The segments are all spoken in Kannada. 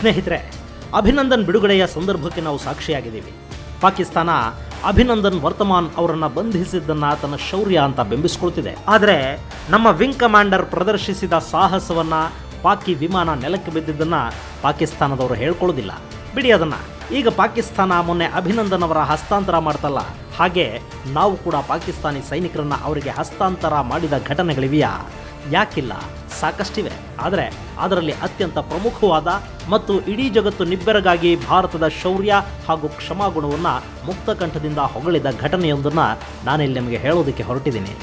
ಸ್ನೇಹಿತರೆ, ಅಭಿನಂದನ್ ಬಿಡುಗಡೆಯ ಸಂದರ್ಭಕ್ಕೆ ನಾವು ಸಾಕ್ಷಿಯಾಗಿದ್ದೀವಿ. ಪಾಕಿಸ್ತಾನ ಅಭಿನಂದನ್ ವರ್ತಮಾನ್ ಅವರನ್ನು ಬಂಧಿಸಿದ್ದನ್ನು ತನ್ನ ಶೌರ್ಯ ಅಂತ ಬಿಂಬಿಸಿಕೊಳ್ತಿದೆ. ಆದರೆ ನಮ್ಮ ವಿಂಗ್ ಕಮಾಂಡರ್ ಪ್ರದರ್ಶಿಸಿದ ಸಾಹಸವನ್ನು ಪಾಕಿ ವಿಮಾನ ನೆಲಕ್ಕೆ ಬಿದ್ದಿದ್ದನ್ನು ಪಾಕಿಸ್ತಾನದವರು ಹೇಳ್ಕೊಳ್ಳೋದಿಲ್ಲ. ಬಿಡಿ ಅದನ್ನು. ಈಗ ಪಾಕಿಸ್ತಾನ ಮೊನ್ನೆ ಅಭಿನಂದನ್ ಅವರ ಹಸ್ತಾಂತರ ಮಾಡ್ತಲ್ಲ. ಹಾಗೆ ನಾವು ಕೂಡ ಪಾಕಿಸ್ತಾನಿ ಸೈನಿಕರನ್ನು ಅವರಿಗೆ ಹಸ್ತಾಂತರ ಮಾಡಿದ ಘಟನೆಗಳಿವೆಯಾ? ಯಾಕಿಲ್ಲ? ಸಾಕಷ್ಟಿವೆ. ಆದರೆ ಅದರಲ್ಲಿ ಅತ್ಯಂತ ಪ್ರಮುಖವಾದ ಮತ್ತು ಇಡೀ ಜಗತ್ತು ನಿಬ್ಬೆರಗಾಗಿ ಭಾರತದ ಶೌರ್ಯ ಹಾಗೂ ಕ್ಷಮಾಗುಣವನ್ನು ಮುಕ್ತ ಕಂಠದಿಂದ ಹೊಗಳಿದ ಘಟನೆಯೊಂದನ್ನು ನಾನಿಲ್ಲಿ ನಿಮಗೆ ಹೇಳೋದಕ್ಕೆ ಹೊರಟಿದ್ದೀನಿ.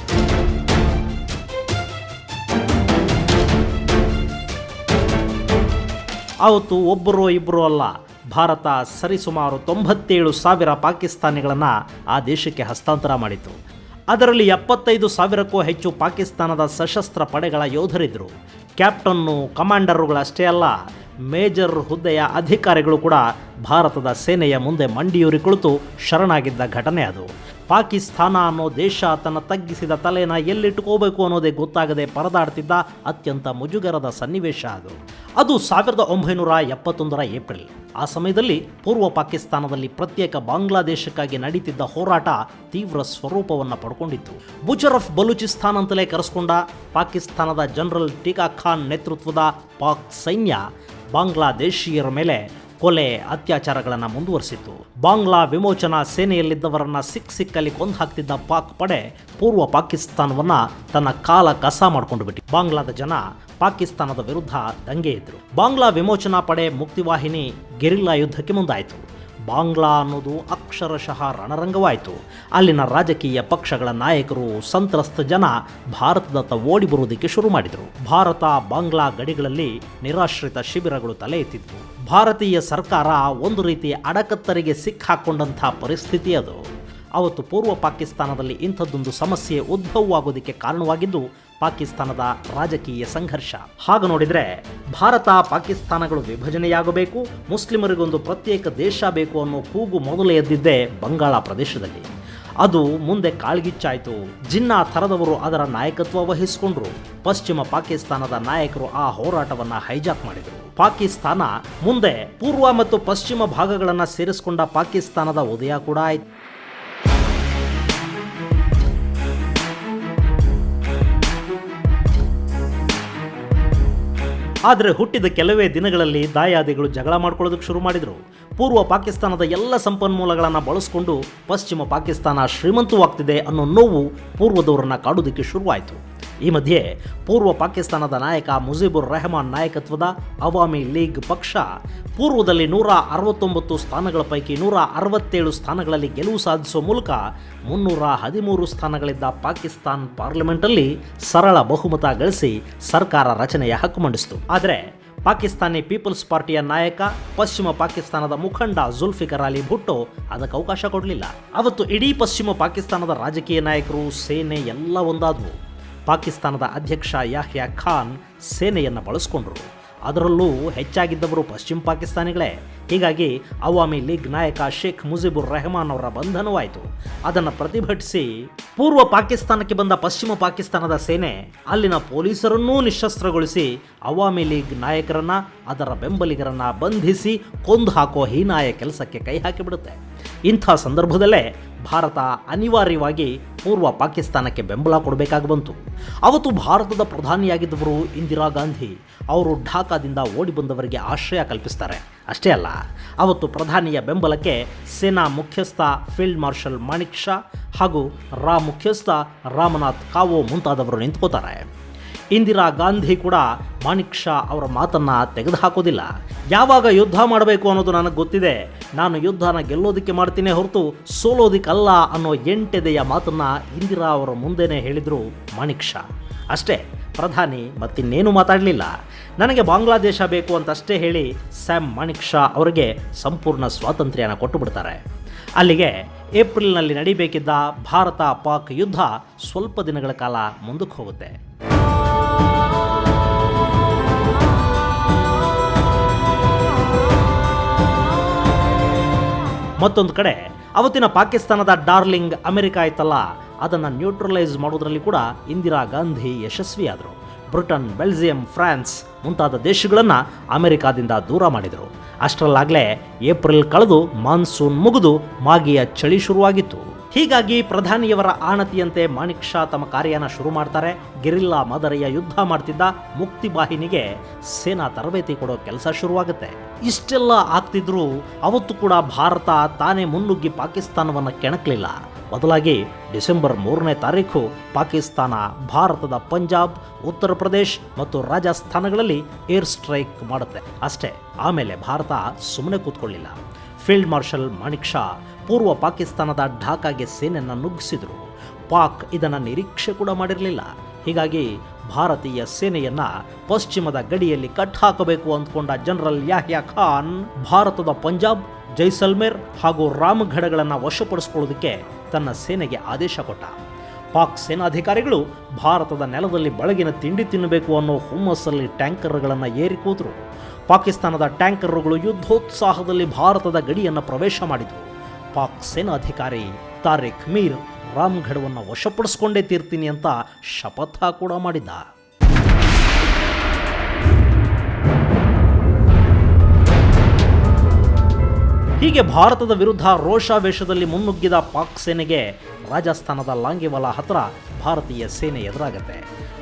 ಆವತ್ತು ಒಬ್ಬರು ಇಬ್ಬರು ಅಲ್ಲ, ಭಾರತ ಸರಿಸುಮಾರು ತೊಂಬತ್ತೇಳು ಸಾವಿರ ಪಾಕಿಸ್ತಾನಿಗಳನ್ನು ಆ ದೇಶಕ್ಕೆ ಹಸ್ತಾಂತರ ಮಾಡಿತು ಅದರಲ್ಲಿ ಎಪ್ಪತ್ತೈದು ಸಾವಿರಕ್ಕೂ ಹೆಚ್ಚು ಪಾಕಿಸ್ತಾನದ ಸಶಸ್ತ್ರ ಪಡೆಗಳ ಯೋಧರಿದ್ದರು. ಕ್ಯಾಪ್ಟನ್ನು ಕಮಾಂಡರುಗಳಷ್ಟೇ ಅಲ್ಲ, ಮೇಜರ್ ಹುದ್ದೆಯ ಅಧಿಕಾರಿಗಳು ಕೂಡ ಭಾರತದ ಸೇನೆಯ ಮುಂದೆ ಮಂಡಿಯೂರಿ ಕುಳಿತು ಶರಣಾಗಿದ್ದ ಘಟನೆ ಅದು. ಪಾಕಿಸ್ತಾನ ಅನ್ನೋ ದೇಶ ತನ್ನ ತಗ್ಗಿಸಿದ ತಲೆನ ಎಲ್ಲಿಟ್ಟುಕೋಬೇಕು ಅನ್ನೋದೇ ಗೊತ್ತಾಗದೆ ಪರದಾಡ್ತಿದ್ದ ಅತ್ಯಂತ ಮುಜುಗರದ ಸನ್ನಿವೇಶ ಅದು. ಅದು ಸಾವಿರದ ಒಂಬೈನೂರ ಎಪ್ಪತ್ತೊಂದರ ಏಪ್ರಿಲ್. ಆ ಸಮಯದಲ್ಲಿ ಪೂರ್ವ ಪಾಕಿಸ್ತಾನದಲ್ಲಿ ಪ್ರತ್ಯೇಕ ಬಾಂಗ್ಲಾದೇಶಕ್ಕಾಗಿ ನಡೀತಿದ್ದ ಹೋರಾಟ ತೀವ್ರ ಸ್ವರೂಪವನ್ನು ಪಡ್ಕೊಂಡಿತ್ತು. ಬುಜರಫ್ ಬಲೂಚಿಸ್ತಾನ್ ಅಂತಲೇ ಕರೆಸ್ಕೊಂಡ ಪಾಕಿಸ್ತಾನದ ಜನರಲ್ ಟೀಕಾ ಖಾನ್ ನೇತೃತ್ವದ ಪಾಕ್ ಸೈನ್ಯ ಬಾಂಗ್ಲಾದೇಶೀಯರ ಮೇಲೆ ಕೊಲೆ ಅತ್ಯಾಚಾರಗಳನ್ನು ಮುಂದುವರಿಸಿತ್ತು. ಬಾಂಗ್ಲಾ ವಿಮೋಚನಾ ಸೇನೆಯಲ್ಲಿದ್ದವರನ್ನ ಸಿಕ್ ಸಿಕ್ಕಲ್ಲಿ ಕೊಂದು ಹಾಕ್ತಿದ್ದ ಪಾಕ್ ಪಡೆ ಪೂರ್ವ ಪಾಕಿಸ್ತಾನವನ್ನ ತನ್ನ ಕಾಲ ಕಸ ಮಾಡಿಕೊಂಡು ಬಿಟ್ಟು. ಬಾಂಗ್ಲಾದ ಜನ ಪಾಕಿಸ್ತಾನದ ವಿರುದ್ಧ ದಂಗೆ ಬಾಂಗ್ಲಾ ವಿಮೋಚನಾ ಪಡೆ ಮುಕ್ತಿವಾಹಿನಿ ಗೆರಿಲ್ಲಾ ಯುದ್ಧಕ್ಕೆ ಮುಂದಾಯಿತು. ಬಾಂಗ್ಲಾ ಅನ್ನೋದು ಅಕ್ಷರಶಃ ರಣರಂಗವಾಯಿತು. ಅಲ್ಲಿನ ರಾಜಕೀಯ ಪಕ್ಷಗಳ ನಾಯಕರು ಸಂತ್ರಸ್ತ ಜನ ಭಾರತದತ್ತ ಓಡಿ ಬರುವುದಕ್ಕೆ ಶುರು ಮಾಡಿದರು. ಭಾರತ, ಬಾಂಗ್ಲಾ ಗಡಿಗಳಲ್ಲಿ ನಿರಾಶ್ರಿತ ಶಿಬಿರಗಳು ತಲೆ ಭಾರತೀಯ ಸರ್ಕಾರ ಒಂದು ರೀತಿ ಅಡಕತ್ತರಿಗೆ ಸಿಕ್ಕಾಕೊಂಡಂಥ ಪರಿಸ್ಥಿತಿ ಅದು. ಅವತ್ತು ಪೂರ್ವ ಪಾಕಿಸ್ತಾನದಲ್ಲಿ ಇಂಥದ್ದೊಂದು ಸಮಸ್ಯೆ ಉದ್ಭವವಾಗೋದಕ್ಕೆ ಕಾರಣವಾಗಿದ್ದು ಪಾಕಿಸ್ತಾನದ ರಾಜಕೀಯ ಸಂಘರ್ಷ. ಹಾಗ ನೋಡಿದರೆ ಭಾರತ ಪಾಕಿಸ್ತಾನಗಳು ವಿಭಜನೆಯಾಗಬೇಕು, ಮುಸ್ಲಿಮರಿಗೊಂದು ಪ್ರತ್ಯೇಕ ದೇಶ ಬೇಕು ಅನ್ನೋ ಕೂಗು ಮೊದಲು ಎದ್ದಿದ್ದೇ ಬಂಗಾಳ ಪ್ರದೇಶದಲ್ಲಿ. ಅದು ಮುಂದೆ ಕಾಳ್ಗಿಚ್ಚಾಯಿತು. ಜಿನ್ನಾ ಥರದವರು ಅದರ ನಾಯಕತ್ವ ವಹಿಸಿಕೊಂಡ್ರು. ಪಶ್ಚಿಮ ಪಾಕಿಸ್ತಾನದ ನಾಯಕರು ಆ ಹೋರಾಟವನ್ನ ಹೈಜಾಕ್ ಮಾಡಿದರು. ಪಾಕಿಸ್ತಾನ ಮುಂದೆ ಪೂರ್ವ ಮತ್ತು ಪಶ್ಚಿಮ ಭಾಗಗಳನ್ನು ಸೇರಿಸಿಕೊಂಡ ಪಾಕಿಸ್ತಾನದ ಉದಯ ಕೂಡ ಆಯಿತು. ಆದರೆ ಹುಟ್ಟಿದ ಕೆಲವೇ ದಿನಗಳಲ್ಲಿ ದಾಯಾದಿಗಳು ಜಗಳ ಮಾಡ್ಕೊಳ್ಳೋದಕ್ಕೆ ಶುರು ಮಾಡಿದರು. ಪೂರ್ವ ಪಾಕಿಸ್ತಾನದ ಎಲ್ಲ ಸಂಪನ್ಮೂಲಗಳನ್ನು ಬಳಸಿಕೊಂಡು ಪಶ್ಚಿಮ ಪಾಕಿಸ್ತಾನ ಶ್ರೀಮಂತವಾಗ್ತಿದೆ ಅನ್ನೋ ನೋವು ಪೂರ್ವದವರನ್ನ ಕಾಡೋದಕ್ಕೆ ಶುರುವಾಯಿತು. ಈ ಮಧ್ಯೆ ಪೂರ್ವ ಪಾಕಿಸ್ತಾನದ ನಾಯಕ ಮುಜೀಬುರ್ ರೆಹಮಾನ್ ನಾಯಕತ್ವದ ಅವಾಮಿ ಲೀಗ್ ಪಕ್ಷ ಪೂರ್ವದಲ್ಲಿ ನೂರ ಅರವತ್ತೊಂಬತ್ತು ಸ್ಥಾನಗಳ ಪೈಕಿ ನೂರ ಅರವತ್ತೇಳು ಸ್ಥಾನಗಳಲ್ಲಿ ಗೆಲುವು ಸಾಧಿಸುವ ಮೂಲಕ ಮುನ್ನೂರ ಹದಿಮೂರು ಸ್ಥಾನಗಳಿದ್ದ ಪಾಕಿಸ್ತಾನ್ ಪಾರ್ಲಿಮೆಂಟಲ್ಲಿ ಸರಳ ಬಹುಮತ ಗಳಿಸಿ ಸರ್ಕಾರ ರಚನೆಯ ಹಕ್ಕು ಮಂಡಿಸಿತು. ಆದರೆ ಪಾಕಿಸ್ತಾನಿ ಪೀಪಲ್ಸ್ ಪಾರ್ಟಿಯ ನಾಯಕ, ಪಶ್ಚಿಮ ಪಾಕಿಸ್ತಾನದ ಮುಖಂಡ ಜುಲ್ಫಿಕರ್ ಅಲಿ ಭುಟ್ಟೋ ಅದಕ್ಕೆ ಅವಕಾಶ ಕೊಡಲಿಲ್ಲ. ಅವತ್ತು ಇಡೀ ಪಶ್ಚಿಮ ಪಾಕಿಸ್ತಾನದ ರಾಜಕೀಯ ನಾಯಕರು, ಸೇನೆ ಎಲ್ಲ ಒಂದಾದವು. ಪಾಕಿಸ್ತಾನದ ಅಧ್ಯಕ್ಷ ಯಾಹ್ಯಾ ಖಾನ್ ಸೇನೆಯನ್ನು ಬಳಸ್ಕೊಂಡ್ರು. ಅದರಲ್ಲೂ ಹೆಚ್ಚಾಗಿದ್ದವರು ಪಶ್ಚಿಮ ಪಾಕಿಸ್ತಾನಿಗಳೇ. ಹೀಗಾಗಿ ಅವಾಮಿ ಲೀಗ್ ನಾಯಕ ಶೇಖ್ ಮುಜಿಬುರ್ ರೆಹಮಾನ್ ಅವರ ಬಂಧನವಾಯಿತು. ಅದನ್ನು ಪ್ರತಿಭಟಿಸಿ ಪೂರ್ವ ಪಾಕಿಸ್ತಾನಕ್ಕೆ ಬಂದ ಪಶ್ಚಿಮ ಪಾಕಿಸ್ತಾನದ ಸೇನೆ ಅಲ್ಲಿನ ಪೊಲೀಸರನ್ನೂ ನಿಶಸ್ತ್ರಗೊಳಿಸಿ ಅವಾಮಿ ಲೀಗ್ ನಾಯಕರನ್ನ ಅದರ ಬೆಂಬಲಿಗರನ್ನು ಬಂಧಿಸಿ ಕೊಂದು ಹಾಕೋ ಹೀನಾಯ ಕೆಲಸಕ್ಕೆ ಕೈ ಹಾಕಿಬಿಡುತ್ತೆ. ಇಂಥ ಸಂದರ್ಭದಲ್ಲೇ ಭಾರತ ಅನಿವಾರ್ಯವಾಗಿ ಪೂರ್ವ ಪಾಕಿಸ್ತಾನಕ್ಕೆ ಬೆಂಬಲ ಕೊಡಬೇಕಾಗಿ ಬಂತು. ಅವತ್ತು ಭಾರತದ ಪ್ರಧಾನಿಯಾಗಿದ್ದವರು ಇಂದಿರಾ ಗಾಂಧಿ. ಅವರು ಢಾಕಾದಿಂದ ಓಡಿ ಬಂದವರಿಗೆ ಆಶ್ರಯ ಕಲ್ಪಿಸ್ತಾರೆ. ಅಷ್ಟೇ ಅಲ್ಲ, ಅವತ್ತು ಪ್ರಧಾನಿಯ ಬೆಂಬಲಕ್ಕೆ ಸೇನಾ ಮುಖ್ಯಸ್ಥ ಫೀಲ್ಡ್ ಮಾರ್ಷಲ್ ಮಾಣಿಕ್ ಶಾ ಹಾಗೂ ರಾ ಮುಖ್ಯಸ್ಥ ರಾಮನಾಥ್ ಕಾವೋ ಮುಂತಾದವರು ನಿಂತ್ಕೋತಾರೆ. ಇಂದಿರಾ ಗಾಂಧಿ ಕೂಡ ಮಾಣಿಕ್ ಶಾ ಅವರ ಮಾತನ್ನ ತೆಗೆದುಹಾಕೋದಿಲ್ಲ ಯಾವಾಗ ಯುದ್ಧ ಮಾಡಬೇಕು ಅನ್ನೋದು ನನಗೆ ಗೊತ್ತಿದೆ. ನಾನು ಯುದ್ಧನ ಗೆಲ್ಲೋದಕ್ಕೆ ಮಾಡ್ತೀನಿ ಹೊರತು ಸೋಲೋದಿಕ್ಕಲ್ಲ ಅನ್ನೋ ಎಂಟೆದೆಯ ಮಾತನ್ನ ಇಂದಿರಾ ಅವರ ಮುಂದೆನೇ ಹೇಳಿದರು ಮಾಣಿಕ್ ಶಾ. ಅಷ್ಟೇ, ಪ್ರಧಾನಿ ಮತ್ತಿನ್ನೇನು ಮಾತಾಡಲಿಲ್ಲ. ನನಗೆ ಬಾಂಗ್ಲಾದೇಶ ಬೇಕು ಅಂತ ಅಷ್ಟೇ ಹೇಳಿ ಸ್ಯಾಮ್ ಮಾಣಿಕ್ ಶಾ ಅವರಿಗೆ ಸಂಪೂರ್ಣ ಸ್ವಾತಂತ್ರ್ಯನ ಕೊಟ್ಟು ಬಿಡ್ತಾರೆ ಅಲ್ಲಿಗೆ ಏಪ್ರಿಲ್ನಲ್ಲಿ ನಡಿಬೇಕಿದ್ದ ಭಾರತ ಪಾಕ್ ಯುದ್ಧ ಸ್ವಲ್ಪ ದಿನಗಳ ಕಾಲ ಮುಂದಕ್ಕೆ ಹೋಗುತ್ತೆ. ಮತ್ತೊಂದು ಕಡೆ, ಅವತ್ತಿನ ಪಾಕಿಸ್ತಾನದ ಡಾರ್ಲಿಂಗ್ ಅಮೆರಿಕ ಆಯ್ತಲ್ಲ, ಅದನ್ನು ನ್ಯೂಟ್ರಲೈಸ್ ಮಾಡೋದ್ರಲ್ಲಿ ಕೂಡ ಇಂದಿರಾ ಗಾಂಧಿ ಯಶಸ್ವಿಯಾದರು. ಬ್ರಿಟನ್, ಬೆಲ್ಜಿಯಂ, ಫ್ರಾನ್ಸ್ ಮುಂತಾದ ದೇಶಗಳನ್ನು ಅಮೆರಿಕಾದಿಂದ ದೂರ ಮಾಡಿದರು. ಅಷ್ಟರಲ್ಲಾಗಲೇ ಏಪ್ರಿಲ್ ಕಳೆದು ಮಾನ್ಸೂನ್ ಮುಗಿದು ಮಾಗಿಯ ಚಳಿ ಶುರುವಾಗಿತ್ತು. ಹೀಗಾಗಿ ಪ್ರಧಾನಿಯವರ ಆಣತಿಯಂತೆ ಮಾಣಿಕ್ ಶಾ ತಮ್ಮ ಕಾರ್ಯನ ಶುರು ಮಾಡ್ತಾರೆ. ಗೆರಿಲ್ಲಾ ಮಾದರಿಯ ಯುದ್ಧ ಮಾಡ್ತಿದ್ದ ಮುಕ್ತಿ ಬಾಹಿನಿಗೆ ಸೇನಾ ತರಬೇತಿ ಕೊಡೋ ಕೆಲಸ ಶುರುವಾಗುತ್ತೆ. ಇಷ್ಟೆಲ್ಲ ಆಗ್ತಿದ್ರೂ ಅವತ್ತು ಕೂಡ ಭಾರತ ತಾನೇ ಮುನ್ನುಗ್ಗಿ ಪಾಕಿಸ್ತಾನವನ್ನು ಕೆಣಕಲಿಲ್ಲ. ಬದಲಾಗಿ ಡಿಸೆಂಬರ್ ಮೂರನೇ ತಾರೀಕು ಪಾಕಿಸ್ತಾನ, ಭಾರತದ ಪಂಜಾಬ್, ಉತ್ತರ ಪ್ರದೇಶ್ ಮತ್ತು ರಾಜಸ್ಥಾನಗಳಲ್ಲಿ ಏರ್ ಸ್ಟ್ರೈಕ್ ಮಾಡುತ್ತೆ. ಅಷ್ಟೇ, ಆಮೇಲೆ ಭಾರತ ಸುಮ್ಮನೆ ಕೂತ್ಕೊಳ್ಳಿಲ್ಲ. ಫೀಲ್ಡ್ ಮಾರ್ಷಲ್ ಮಾಣಿಕ್ ಶಾ ಪೂರ್ವ ಪಾಕಿಸ್ತಾನದ ಢಾಕಾಗೆ ಸೇನೆಯನ್ನು ನುಗ್ಗಿಸಿದರು. ಪಾಕ್ ಇದನ್ನು ನಿರೀಕ್ಷೆ ಕೂಡ ಮಾಡಿರಲಿಲ್ಲ. ಹೀಗಾಗಿ ಭಾರತೀಯ ಸೇನೆಯನ್ನ ಪಶ್ಚಿಮದ ಗಡಿಯಲ್ಲಿ ಕಟ್ ಹಾಕಬೇಕು ಅಂದ್ಕೊಂಡ ಜನರಲ್ ಯಾಹ್ಯಾ ಖಾನ್, ಭಾರತದ ಪಂಜಾಬ್, ಜೈಸಲ್ಮೇರ್ ಹಾಗೂ ರಾಮಗಢಗಳನ್ನು ವಶಪಡಿಸಿಕೊಳ್ಳೋದಕ್ಕೆ ತನ್ನ ಸೇನೆಗೆ ಆದೇಶ ಕೊಟ್ಟ. ಪಾಕ್ ಸೇನಾಧಿಕಾರಿಗಳು ಭಾರತದ ನೆಲದಲ್ಲಿ ಬೆಳಗಿನ ತಿಂಡಿ ತಿನ್ನಬೇಕು ಅನ್ನೋ ಹುಮ್ಮಸ್ಸಲ್ಲಿ ಟ್ಯಾಂಕರ್ಗಳನ್ನು ಏರಿ ಕೂತರು ಪಾಕಿಸ್ತಾನದ ಟ್ಯಾಂಕರ್ಗಳು ಯುದ್ಧೋತ್ಸಾಹದಲ್ಲಿ ಭಾರತದ ಗಡಿಯನ್ನು ಪ್ರವೇಶ ಮಾಡಿದರು ಪಾಕ್ ಸೇನಾಧಿಕಾರಿ ತಾರಿಕ್ ಮೀರ್ ರಾಮ್ಗಢವನ್ನು ವಶಪಡಿಸ್ಕೊಂಡೇ ತೀರ್ತೀನಿ ಅಂತ ಶಪಥ ಕೂಡ ಮಾಡಿದ್ದ. ಹೀಗೆ ಭಾರತದ ವಿರುದ್ಧ ರೋಷಾವೇಶದಲ್ಲಿ ಮುನ್ನುಗ್ಗಿದ ಪಾಕ್ ಸೇನೆಗೆ ರಾಜಸ್ಥಾನದ ಲಾಂಗೆವಾಲಾ ಹತ್ರ ಭಾರತೀಯ ಸೇನೆ ಎದುರಾಗುತ್ತೆ.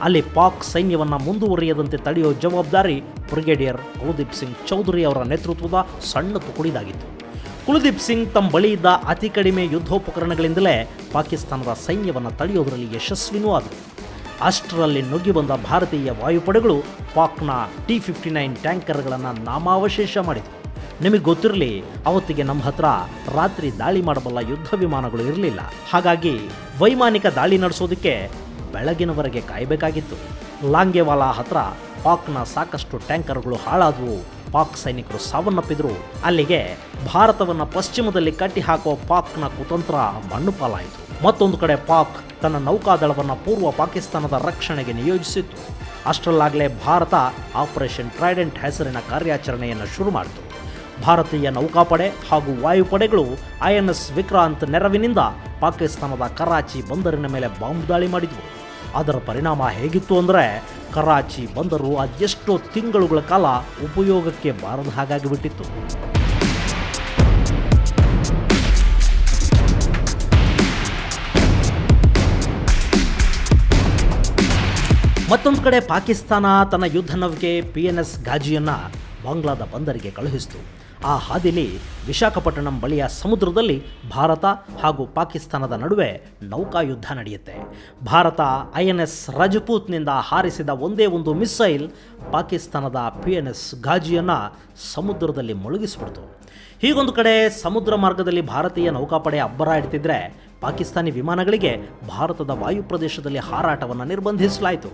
ಅಲ್ಲಿ ಪಾಕ್ ಸೈನ್ಯವನ್ನು ಮುಂದುವರಿಯದಂತೆ ತಡೆಯೋ ಜವಾಬ್ದಾರಿ ಬ್ರಿಗೇಡಿಯರ್ ಕುಲದೀಪ್ ಸಿಂಗ್ ಚೌಧರಿ ಅವರ ನೇತೃತ್ವದ ಸಣ್ಣ ತುಕುಡಿದಾಗಿತ್ತು ಕುಲದೀಪ್ ಸಿಂಗ್ ತಮ್ಮ ಬಳಿ ಇದ್ದ ಅತಿ ಕಡಿಮೆ ಯುದ್ಧೋಪಕರಣಗಳಿಂದಲೇ ಪಾಕಿಸ್ತಾನದ ಸೈನ್ಯವನ್ನು ತಡೆಯೋದರಲ್ಲಿ ಯಶಸ್ವಿನೂ ಆದರು ಅಷ್ಟರಲ್ಲಿ ನುಗ್ಗಿ ಬಂದ ಭಾರತೀಯ ವಾಯುಪಡೆಗಳು ಪಾಕ್ನ ಟಿ ಫಿಫ್ಟಿ ನೈನ್ ಟ್ಯಾಂಕರ್ಗಳನ್ನು ನಾಮಾವಶೇಷ ಮಾಡಿದ್ವು ನಿಮಗೆ ಗೊತ್ತಿರಲಿ, ಅವತ್ತಿಗೆ ನಮ್ಮ ಹತ್ರ ರಾತ್ರಿ ದಾಳಿ ಮಾಡಬಲ್ಲ ಯುದ್ಧ ವಿಮಾನಗಳು ಇರಲಿಲ್ಲ. ಹಾಗಾಗಿ ವೈಮಾನಿಕ ದಾಳಿ ನಡೆಸೋದಕ್ಕೆ ಬೆಳಗಿನವರೆಗೆ ಕಾಯಬೇಕಾಗಿತ್ತು. ಲಾಂಗೆವಾಲಾ ಹತ್ರ ಪಾಕ್ನ ಸಾಕಷ್ಟು ಟ್ಯಾಂಕರ್ಗಳು ಹಾಳಾದವು. ಪಾಕ್ ಸೈನಿಕರು ಸಾವನ್ನಪ್ಪಿದ್ರು. ಅಲ್ಲಿಗೆ ಭಾರತವನ್ನು ಪಶ್ಚಿಮದಲ್ಲಿ ಕಟ್ಟಿ ಹಾಕುವ ಪಾಕ್ನ ಕುತಂತ್ರ ಮಣ್ಣು ಪಾಲಾಯಿತು. ಮತ್ತೊಂದು ಕಡೆ ಪಾಕ್ ತನ್ನ ನೌಕಾದಳವನ್ನು ಪೂರ್ವ ಪಾಕಿಸ್ತಾನದ ರಕ್ಷಣೆಗೆ ನಿಯೋಜಿಸಿತ್ತು. ಅಷ್ಟರಲ್ಲಾಗಲೇ ಭಾರತ ಆಪರೇಷನ್ ಟ್ರೈಡೆಂಟ್ ಹೆಸರಿನ ಕಾರ್ಯಾಚರಣೆಯನ್ನು ಶುರು ಮಾಡಿತು. ಭಾರತೀಯ ನೌಕಾಪಡೆ ಹಾಗೂ ವಾಯುಪಡೆಗಳು ಐಎನ್ಎಸ್ ವಿಕ್ರಾಂತ್ ನೆರವಿನಿಂದ ಪಾಕಿಸ್ತಾನದ ಕರಾಚಿ ಬಂದರಿನ ಮೇಲೆ ಬಾಂಬ್ ದಾಳಿ ಮಾಡಿದ್ವು. ಅದರ ಪರಿಣಾಮ ಹೇಗಿತ್ತು ಅಂದರೆ ಕರಾಚಿ ಬಂದರು ಅದೆಷ್ಟೋ ತಿಂಗಳುಗಳ ಕಾಲ ಉಪಯೋಗಕ್ಕೆ ಬಾರದ ಹಾಗಾಗಿಬಿಟ್ಟಿತ್ತು ಮತ್ತೊಂದು ಕಡೆ ಪಾಕಿಸ್ತಾನ ತನ್ನ ಯುದ್ಧ ನೌಕೆ ಪಿ ಎನ್ ಎಸ್ ಗಾಜಿಯನ್ನು ಬಾಂಗ್ಲಾದ ಬಂದರಿಗೆ ಕಳುಹಿಸಿತು. ಆ ಹಾದಿಲಿ ವಿಶಾಖಪಟ್ಟಣಂ ಬಳಿಯ ಸಮುದ್ರದಲ್ಲಿ ಭಾರತ ಹಾಗೂ ಪಾಕಿಸ್ತಾನದ ನಡುವೆ ನೌಕಾಯುದ್ಧ ನಡೆಯುತ್ತೆ. ಭಾರತ ಐ ಎನ್ ಎಸ್ ರಜಪೂತ್ನಿಂದ ಹಾರಿಸಿದ ಒಂದೇ ಒಂದು ಮಿಸೈಲ್ ಪಾಕಿಸ್ತಾನದ ಪಿ ಎನ್ ಎಸ್ ಗಾಜಿಯನ್ನು ಸಮುದ್ರದಲ್ಲಿ ಮುಳುಗಿಸ್ಬಿಡ್ತು. ಹೀಗೊಂದು ಕಡೆ ಸಮುದ್ರ ಮಾರ್ಗದಲ್ಲಿ ಭಾರತೀಯ ನೌಕಾಪಡೆ ಅಬ್ಬರ ಇಡ್ತಿದ್ರೆ ಪಾಕಿಸ್ತಾನಿ ವಿಮಾನಗಳಿಗೆ ಭಾರತದ ವಾಯು ಪ್ರದೇಶದಲ್ಲಿ ಹಾರಾಟವನ್ನು ನಿರ್ಬಂಧಿಸಲಾಯಿತು.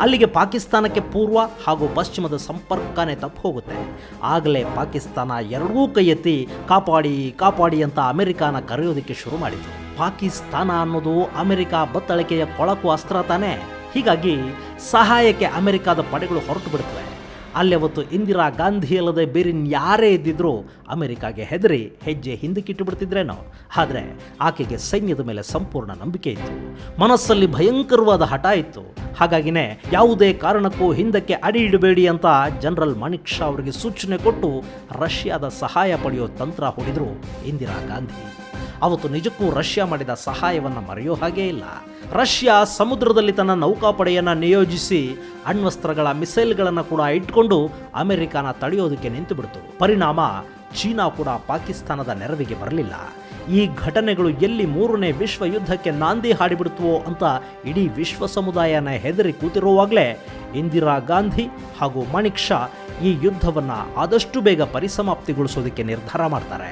ಅಲ್ಲಿಗೆ ಪಾಕಿಸ್ತಾನಕ್ಕೆ ಪೂರ್ವ ಹಾಗೂ ಪಶ್ಚಿಮದ ಸಂಪರ್ಕನೇ ತಪ್ಪು ಹೋಗುತ್ತೆ. ಆಗಲೇ ಪಾಕಿಸ್ತಾನ ಎರಡೂ ಕೈ ಎತ್ತಿ ಕಾಪಾಡಿ ಕಾಪಾಡಿ ಅಂತ ಅಮೆರಿಕಾನ ಕರೆಯೋದಕ್ಕೆ ಶುರು ಮಾಡಿತು. ಪಾಕಿಸ್ತಾನ ಅನ್ನೋದು ಅಮೆರಿಕ ಬತ್ತಳಿಕೆಯ ಕೊಳಕು ಅಸ್ತ್ರ ತಾನೇ. ಹೀಗಾಗಿ ಸಹಾಯಕ್ಕೆ ಅಮೆರಿಕಾದ ಪಡೆಗಳು ಹೊರಟು ಬಿಡುತ್ತವೆ ಅಲ್ಲಿ ಅವತ್ತು ಇಂದಿರಾ ಗಾಂಧಿ ಅಲ್ಲದೆ ಬೇರೆ ಯಾರೇ ಇದ್ದಿದ್ರೂ ಅಮೆರಿಕಾಗೆ ಹೆದರಿ ಹೆಜ್ಜೆ ಹಿಂದಕ್ಕಿಟ್ಟು ಬಿಡ್ತಿದ್ರೇನೋ? ಆದರೆ ಆಕೆಗೆ ಸೈನ್ಯದ ಮೇಲೆ ಸಂಪೂರ್ಣ ನಂಬಿಕೆ ಇತ್ತು. ಮನಸ್ಸಲ್ಲಿ ಭಯಂಕರವಾದ ಹಠ ಇತ್ತು. ಹಾಗಾಗಿನೇ ಯಾವುದೇ ಕಾರಣಕ್ಕೂ ಹಿಂದಕ್ಕೆ ಅಡಿ ಇಡಬೇಡಿ ಅಂತ ಜನರಲ್ ಮಾಣಿಕ್ ಶಾ ಅವರಿಗೆ ಸೂಚನೆ ಕೊಟ್ಟು ರಷ್ಯಾದ ಸಹಾಯ ಪಡೆಯೋ ತಂತ್ರ ಹೂಡಿದ್ರು ಇಂದಿರಾ ಗಾಂಧಿ. ಅವತ್ತು ನಿಜಕ್ಕೂ ರಷ್ಯಾ ಮಾಡಿದ ಸಹಾಯವನ್ನು ಮರೆಯೋ ಹಾಗೇ ಇಲ್ಲ. ರಷ್ಯಾ ಸಮುದ್ರದಲ್ಲಿ ತನ್ನ ನೌಕಾಪಡೆಯನ್ನು ನಿಯೋಜಿಸಿ ಅಣ್ವಸ್ತ್ರಗಳ ಮಿಸೈಲ್ಗಳನ್ನು ಕೂಡ ಇಟ್ಕೊಂಡು ಅಮೆರಿಕಾನ ತಡೆಯೋದಕ್ಕೆ ನಿಂತು ಬಿಡ್ತು ಪರಿಣಾಮ ಚೀನಾ ಕೂಡ ಪಾಕಿಸ್ತಾನದ ನೆರವಿಗೆ ಬರಲಿಲ್ಲ. ಈ ಘಟನೆಗಳು ಎಲ್ಲಿ ಮೂರನೇ ವಿಶ್ವ ಯುದ್ಧಕ್ಕೆ ನಾಂದಿ ಹಾಡಿಬಿಡ್ತುವೋ ಅಂತ ಇಡೀ ವಿಶ್ವ ಸಮುದಾಯನ ಹೆದರಿ ಕೂತಿರುವಾಗಲೇ ಇಂದಿರಾ ಗಾಂಧಿ ಹಾಗೂ ಮಾಣಿಕ್ ಶಾ ಈ ಯುದ್ಧವನ್ನು ಆದಷ್ಟು ಬೇಗ ಪರಿಸಮಾಪ್ತಿಗೊಳಿಸೋದಕ್ಕೆ ನಿರ್ಧಾರ ಮಾಡ್ತಾರೆ.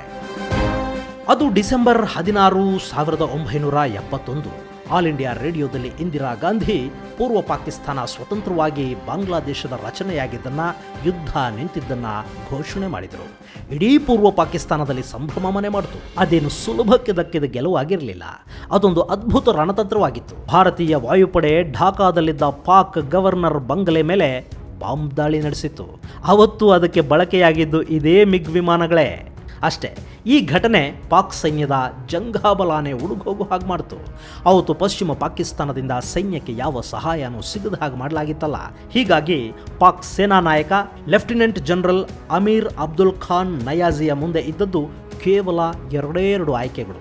ಅದು ಡಿಸೆಂಬರ್ ಹದಿನಾರು ಸಾವಿರದ ಒಂಬೈನೂರ ಎಪ್ಪತ್ತೊಂದು. ಆಲ್ ಇಂಡಿಯಾ ರೇಡಿಯೋದಲ್ಲಿ ಇಂದಿರಾ ಗಾಂಧಿ ಪೂರ್ವ ಪಾಕಿಸ್ತಾನ ಸ್ವತಂತ್ರವಾಗಿ ಬಾಂಗ್ಲಾದೇಶದ ರಚನೆಯಾಗಿದ್ದನ್ನ, ಯುದ್ಧ ನಿಂತಿದ್ದನ್ನ ಘೋಷಣೆ ಮಾಡಿದರು. ಇಡೀ ಪೂರ್ವ ಪಾಕಿಸ್ತಾನದಲ್ಲಿ ಸಂಭ್ರಮ ಮನೆ ಮಾಡಿತು. ಅದೇನು ಸುಲಭಕ್ಕೆ ದಕ್ಕಿದ ಗೆಲುವಾಗಿರಲಿಲ್ಲ. ಅದೊಂದು ಅದ್ಭುತ ರಣತಂತ್ರವಾಗಿತ್ತು. ಭಾರತೀಯ ವಾಯುಪಡೆ ಢಾಕಾದಲ್ಲಿದ್ದ ಪಾಕ್ ಗವರ್ನರ್ ಬಂಗಲೆ ಮೇಲೆ ಬಾಂಬ್ ದಾಳಿ ನಡೆಸಿತ್ತು. ಅವತ್ತು ಅದಕ್ಕೆ ಬಳಕೆಯಾಗಿದ್ದು ಇದೇ ಮಿಗ್ ವಿಮಾನಗಳೇ. ಅಷ್ಟೇ, ಈ ಘಟನೆ ಪಾಕ್ ಸೈನ್ಯದ ಜಂಘಾಬಲಾನೆ ಉಡುಗೋಗು ಹಾಗೆ ಮಾಡಿತು. ಅವತ್ತು ಪಶ್ಚಿಮ ಪಾಕಿಸ್ತಾನದಿಂದ ಸೈನ್ಯಕ್ಕೆ ಯಾವ ಸಹಾಯನೂ ಸಿಗದ ಹಾಗೆ ಮಾಡಲಾಗಿತ್ತಲ್ಲ. ಹೀಗಾಗಿ ಪಾಕ್ ಸೇನಾ ನಾಯಕ, ಲೆಫ್ಟಿನೆಂಟ್ ಜನರಲ್ ಅಮೀರ್ ಅಬ್ದುಲ್ ಖಾನ್ ನಯಾಜಿಯ ಮುಂದೆ ಇದ್ದದ್ದು ಕೇವಲ ಎರಡೇ ಎರಡು ಆಯ್ಕೆಗಳು.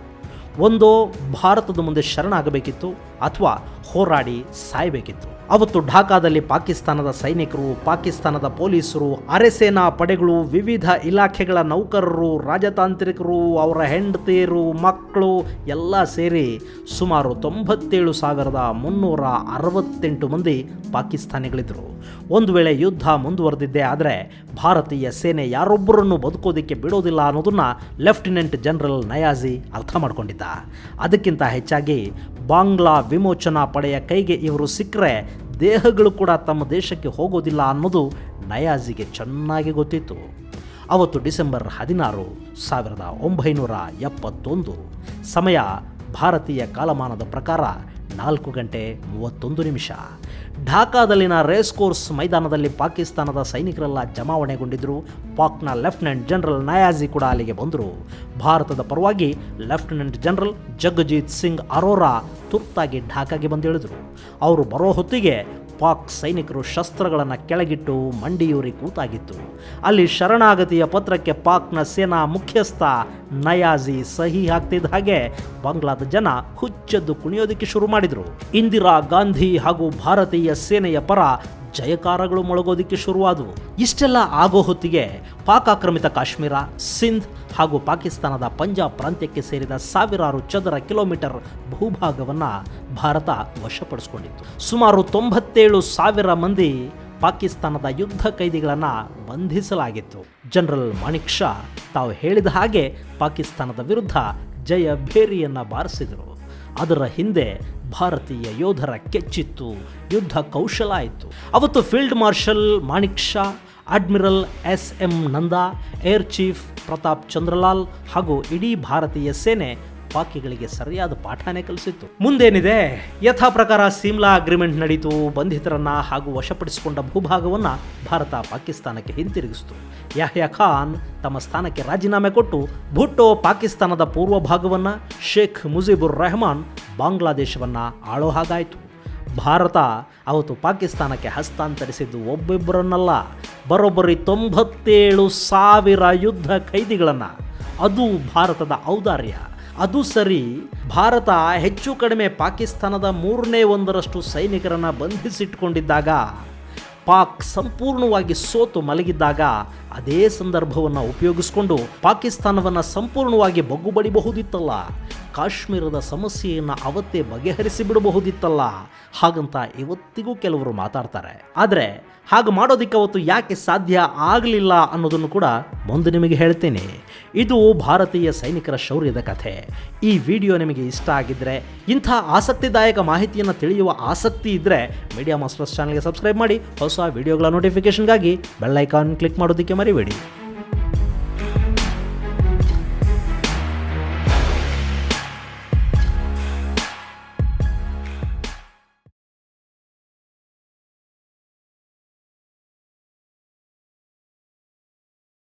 ಒಂದು ಭಾರತದ ಮುಂದೆ ಶರಣಾಗಬೇಕಿತ್ತು ಅಥವಾ ಹೋರಾಡಿ ಸಾಯಬೇಕಿತ್ತು. ಅವತ್ತು ಢಾಕಾದಲ್ಲಿ ಪಾಕಿಸ್ತಾನದ ಸೈನಿಕರು, ಪಾಕಿಸ್ತಾನದ ಪೊಲೀಸರು, ಅರೆಸೇನಾ ಪಡೆಗಳು, ವಿವಿಧ ಇಲಾಖೆಗಳ ನೌಕರರು, ರಾಜತಾಂತ್ರಿಕರು, ಅವರ ಹೆಂಡತಿಯರು, ಮಕ್ಕಳು ಎಲ್ಲ ಸೇರಿ ಸುಮಾರು ತೊಂಬತ್ತೇಳು ಸಾವಿರದ ಮುನ್ನೂರ ಅರವತ್ತೆಂಟು ಮಂದಿ ಪಾಕಿಸ್ತಾನಿಗಳಿದ್ದರು. ಒಂದು ವೇಳೆ ಯುದ್ಧ ಮುಂದುವರೆದಿದ್ದೇ ಆದರೆ ಭಾರತೀಯ ಸೇನೆ ಯಾರೊಬ್ಬರನ್ನು ಬದುಕೋದಕ್ಕೆ ಬಿಡೋದಿಲ್ಲ ಅನ್ನೋದನ್ನು ಲೆಫ್ಟಿನೆಂಟ್ ಜನರಲ್ ನಯಾಜಿ ಅರ್ಥ ಮಾಡಿಕೊಂಡಿದ್ದ. ಅದಕ್ಕಿಂತ ಹೆಚ್ಚಾಗಿ ಬಾಂಗ್ಲಾ ವಿಮೋಚನಾ ಪಡೆಯ ಕೈಗೆ ಇವರು ಸಿಕ್ಕರೆ ದೇಹಗಳು ಕೂಡ ತಮ್ಮ ದೇಶಕ್ಕೆ ಹೋಗೋದಿಲ್ಲ ಅನ್ನೋದು ನಯಾಜಿಗೆ ಚೆನ್ನಾಗಿ ಗೊತ್ತಿತ್ತು. ಅವತ್ತು ಡಿಸೆಂಬರ್ ಹದಿನಾರು, ಸಾವಿರದ ಒಂಬೈನೂರ ಎಪ್ಪತ್ತೊಂದು. ಸಮಯ ಭಾರತೀಯ ಕಾಲಮಾನದ ಪ್ರಕಾರ ನಾಲ್ಕು ಗಂಟೆ ಮೂವತ್ತೊಂದು ನಿಮಿಷ. ಢಾಕಾದಲ್ಲಿನ ರೇಸ್ ಕೋರ್ಸ್ ಮೈದಾನದಲ್ಲಿ ಪಾಕಿಸ್ತಾನದ ಸೈನಿಕರೆಲ್ಲ ಜಮಾವಣೆಗೊಂಡಿದ್ದರು ಪಾಕ್ನ ಲೆಫ್ಟಿನೆಂಟ್ ಜನರಲ್ ನಯಾಜಿ ಕೂಡ ಅಲ್ಲಿಗೆ ಬಂದರು. ಭಾರತದ ಪರವಾಗಿ ಲೆಫ್ಟಿನೆಂಟ್ ಜನರಲ್ ಜಗಜೀತ್ ಸಿಂಗ್ ಅರೋರಾ ತುರ್ತಾಗಿ ಢಾಕಾಗೆ ಬಂದಿಳಿದರು. ಅವರು ಬರೋ ಹೊತ್ತಿಗೆ ಪಾಕ್ ಸೈನಿಕರು ಶಸ್ತ್ರಗಳನ್ನು ಕೆಳಗಿಟ್ಟು ಮಂಡಿಯೂರಿ ಕೂತಾಗಿತ್ತು. ಅಲ್ಲಿ ಶರಣಾಗತಿಯ ಪತ್ರಕ್ಕೆ ಪಾಕ್ನ ಸೇನಾ ಮುಖ್ಯಸ್ಥ ನಯಾಜಿ ಸಹಿ ಹಾಕ್ತಿದ್ದ ಹಾಗೆ ಬಾಂಗ್ಲಾದ ಜನ ಹುಚ್ಚದ್ದು ಕುಣಿಯೋದಕ್ಕೆ ಶುರು ಮಾಡಿದರು. ಇಂದಿರಾ ಗಾಂಧಿ ಹಾಗೂ ಭಾರತೀಯ ಸೇನೆಯ ಪರ ಜಯಕಾರಗಳು ಮೊಳಗೋದಿಕ್ಕೆ ಶುರುವಾದವು. ಇಷ್ಟೆಲ್ಲ ಆಗೋ ಹೊತ್ತಿಗೆ ಪಾಕ್ ಆಕ್ರಮಿತ ಕಾಶ್ಮೀರ, ಸಿಂಧ್ ಹಾಗೂ ಪಾಕಿಸ್ತಾನದ ಪಂಜಾಬ್ ಪ್ರಾಂತ್ಯಕ್ಕೆ ಸೇರಿದ ಸಾವಿರಾರು ಚದರ ಕಿಲೋಮೀಟರ್ ಭೂಭಾಗವನ್ನು ಭಾರತ ವಶಪಡಿಸಿಕೊಂಡಿತ್ತು. ಸುಮಾರು ತೊಂಬತ್ತೇಳು ಸಾವಿರ ಮಂದಿ ಪಾಕಿಸ್ತಾನದ ಯುದ್ಧ ಕೈದಿಗಳನ್ನು ಬಂಧಿಸಲಾಗಿತ್ತು. ಜನರಲ್ ಮಾಣಿಕ್ ಶಾ ತಾವು ಹೇಳಿದ ಹಾಗೆ ಪಾಕಿಸ್ತಾನದ ವಿರುದ್ಧ ಜಯ ಭೇರಿಯನ್ನು ಬಾರಿಸಿದರು. ಅದರ ಹಿಂದೆ ಭಾರತೀಯ ಯೋಧರ ಕೆಚ್ಚಿತ್ತು, ಯುದ್ಧ ಕೌಶಲ ಆಯಿತು. ಅವತ್ತು field marshal Manek Shaw, admiral S M Nanda, air chief Pratap Chandralal ಹಾಗೂ ಇಡೀ ಭಾರತೀಯ ಸೇನೆ ಪಾಕಿಗಳಿಗೆ ಸರಿಯಾದ ಪಾಠನೇ ಕಲಿಸಿತ್ತು. ಮುಂದೇನಿದೆ? ಯಥಾ ಪ್ರಕಾರ ಸಿಮ್ಲಾ ಅಗ್ರಿಮೆಂಟ್ ನಡೀತು. ಬಂಧಿತರನ್ನ ಹಾಗೂ ವಶಪಡಿಸಿಕೊಂಡ ಭೂಭಾಗವನ್ನ ಭಾರತ ಪಾಕಿಸ್ತಾನಕ್ಕೆ ಹಿಂತಿರುಗಿಸಿತು. ಯಾಹ್ಯಾ ಖಾನ್ ತಮ್ಮ ಸ್ಥಾನಕ್ಕೆ ರಾಜೀನಾಮೆ ಕೊಟ್ಟು ಭುಟ್ಟೋ ಪಾಕಿಸ್ತಾನದ ಪೂರ್ವ ಭಾಗವನ್ನ ಶೇಖ್ ಮುಜೀಬುರ್ ರೆಹಮಾನ್ ಬಾಂಗ್ಲಾದೇಶವನ್ನ ಆಳೋ ಹಾಗಾಯಿತು. ಭಾರತ ಅವತ್ತು ಪಾಕಿಸ್ತಾನಕ್ಕೆ ಹಸ್ತಾಂತರಿಸಿದ್ದು ಒಬ್ಬೊಬ್ಬರನ್ನಲ್ಲ, ಬರೋಬ್ಬರಿ ತೊಂಬತ್ತೇಳು ಸಾವಿರ ಯುದ್ಧ ಖೈದಿಗಳನ್ನು. ಅದು ಭಾರತದ ಔದಾರ್ಯ. ಅದು ಸರಿ. ಭಾರತ ಹೆಚ್ಚು ಕಡಿಮೆ ಪಾಕಿಸ್ತಾನದ ಮೂರನೇ ಒಂದರಷ್ಟು ಸೈನಿಕರನ್ನು ಬಂಧಿಸಿಟ್ಕೊಂಡಿದ್ದಾಗ, ಪಾಕ್ ಸಂಪೂರ್ಣವಾಗಿ ಸೋತು ಮಲಗಿದ್ದಾಗ ಅದೇ ಸಂದರ್ಭವನ್ನು ಉಪಯೋಗಿಸಿಕೊಂಡು ಪಾಕಿಸ್ತಾನವನ್ನು ಸಂಪೂರ್ಣವಾಗಿ ಬಗ್ಗುಬಡಿಬಹುದಿತ್ತಲ್ಲ. ಕಾಶ್ಮೀರದ ಸಮಸ್ಯೆಯನ್ನು ಅವತ್ತೇ ಬಗೆಹರಿಸಿ ಬಿಡಬಹುದಿತ್ತಲ್ಲ ಹಾಗಂತ ಇವತ್ತಿಗೂ ಕೆಲವರು ಮಾತಾಡ್ತಾರೆ. ಆದರೆ, ಹಾಗೆ ಮಾಡೋದಕ್ಕೆ ಅವತ್ತು ಯಾಕೆ ಸಾಧ್ಯ ಆಗಲಿಲ್ಲ ಅನ್ನೋದನ್ನು ಕೂಡ ಮುಂದೆ ನಿಮಗೆ ಹೇಳ್ತೇನೆ. ಇದು ಭಾರತೀಯ ಸೈನಿಕರ ಶೌರ್ಯದ ಕಥೆ. ಈ ವಿಡಿಯೋ ನಿಮಗೆ ಇಷ್ಟ ಆಗಿದ್ದರೆ ಇಂಥ ಆಸಕ್ತಿದಾಯಕ ಮಾಹಿತಿಯನ್ನು ತಿಳಿಯುವ ಆಸಕ್ತಿ ಇದ್ದರೆ ಮೀಡಿಯಾ ಮಾಸ್ಟರ್ಸ್ ಚಾನಲ್ಗೆ ಸಬ್ಸ್ಕ್ರೈಬ್ ಮಾಡಿ, ಹೊಸ ವಿಡಿಯೋಗಳ ನೋಟಿಫಿಕೇಷನ್ಗಾಗಿ ಬೆಲ್ಲೈಕಾನ್ ಕ್ಲಿಕ್ ಮಾಡೋದಕ್ಕೆ ಮರಿಬೇಡಿ.